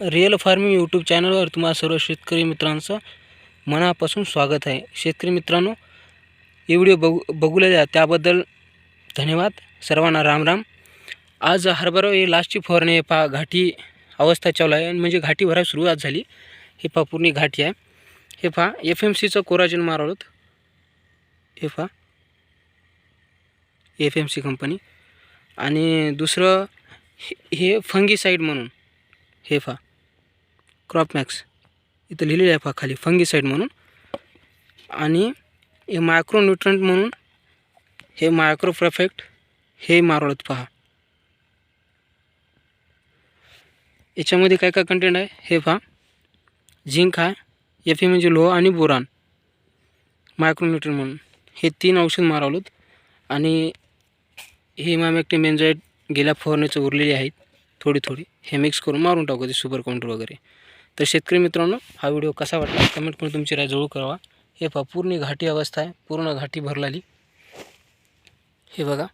Real farming YouTube चॅनलवर तुम्हाला सर्व शेतकरी मित्रांचं मनापासून स्वागत आहे. शेतकरी मित्रांनो हे व्हिडिओ बघू बघू द्या. त्याबद्दल धन्यवाद. सर्वांना राम राम. आज हरभरा हे लास्टची फवारणी आहे. पहा घाटी अवस्था चालू आहे. आणि म्हणजे घाटी भरायला सुरुवात झाली. हे पहा पूर्ण घाटी आहे. हे पहा एफ एम सीचं कोराजन मारवलं. हे पहा. एफ एम सी कंपनी आणि दुसरं हे- हे फंगीसाईड म्हणून. हे पहा. क्रॉपमॅक्स इथं लिहिलेलं आहे पहा खाली फंगीसाईड म्हणून. आणि हे मायक्रोन्युट्रंट म्हणून हे मायक्रो परफेक्ट हे मारवत पहा. याच्यामध्ये काय काय कंटेंट आहे? हे पहा. झिंक आहे एफ ए म्हणजे लोह आणि बोरान. मायक्रोन्युट्रन म्हणून. हे तीन औषध मारवलं आणि हे इमामॅक्टिन बेन्झाईड गेल्या फवारणीचं उरलेली आहेत. थोडी थोडी हे मिक्स करून मारून टाकू ते सुपर काउंटर वगैरे. तर शेतकरी मित्रांनो हा व्हिडिओ कसा वाटला? कमेंट करून तुमची राय जवळ करावा हे पहा पूर्ण घाटी अवस्था आहे. पूर्ण घाटी भरलेली. हे बघा.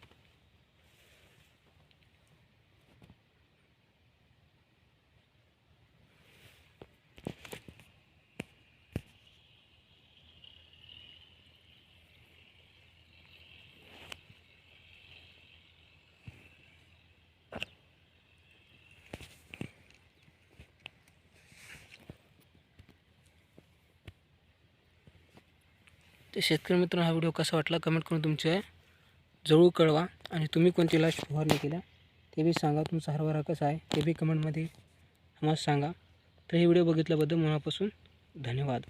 तर शेतकरी मित्रांनो हा व्हिडिओ कसा वाटला कमेंट करून तुमचे जवळ कळवा आणि तुम्ही कोणती लास्ट फवारणी केल्या ते बी सांगा. तुमचा हरभरा कसा आहे ते बी कमेंटमध्ये आम्हाला सांगा. तर हे व्हिडिओ बघितल्याबद्दल मनापासून धन्यवाद.